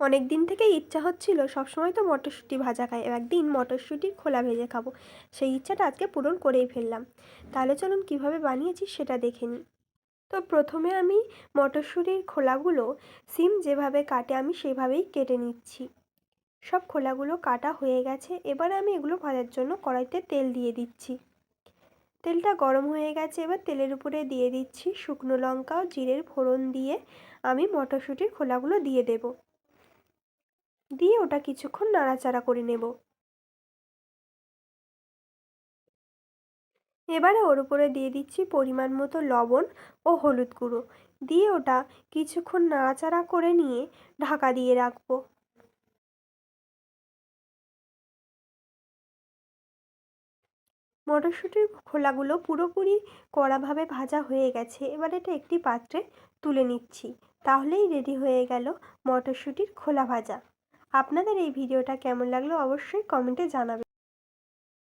অনেক দিন থেকেই ইচ্ছা হচ্ছিল সবসময় তো মটরশুঁটি ভাজা খাই একদিন মটরশুঁটির খোলা ভেজে খাব। সেই ইচ্ছাটা আজকে পূরণ করেই ফেললাম। তাহলে চলুন কীভাবে বানিয়েছি সেটা দেখে নিই। তো প্রথমে আমি মটরশুঁটির খোলাগুলো সিম যেভাবে কাটে আমি সেভাবেই কেটে নিচ্ছি। সব খোলাগুলো কাটা হয়ে গেছে, এবার আমি এগুলো ভাজার জন্য কড়াইতে তেল দিয়ে দিচ্ছি। তেলটা গরম হয়ে গেছে, এবার তেলের উপরে দিয়ে দিচ্ছি শুকনো লঙ্কা ও জিরের ফোড়ন দিয়ে আমি মটরশুঁটির খোলাগুলো দিয়ে দেব। দিয়ে ওটা কিছুক্ষণ নাড়াচাড়া করে নেব। এবারে ওর উপরে দিয়ে দিচ্ছি পরিমাণ মতো লবণ ও হলুদ গুঁড়ো। দিয়ে ওটা কিছুক্ষণ নাড়াচাড়া করে নিয়ে ঢাকা দিয়ে রাখব। মটরশুঁটির খোলাগুলো পুরোপুরি কড়াভাবে ভাজা হয়ে গেছে। এবার এটা একটি পাত্রে তুলে নিচ্ছি। তাহলেই রেডি হয়ে গেল মটরশুঁটির খোলা ভাজা। আপনাদের এই ভিডিওটা কেমন লাগল অবশ্যই কমেন্টে জানাবেন।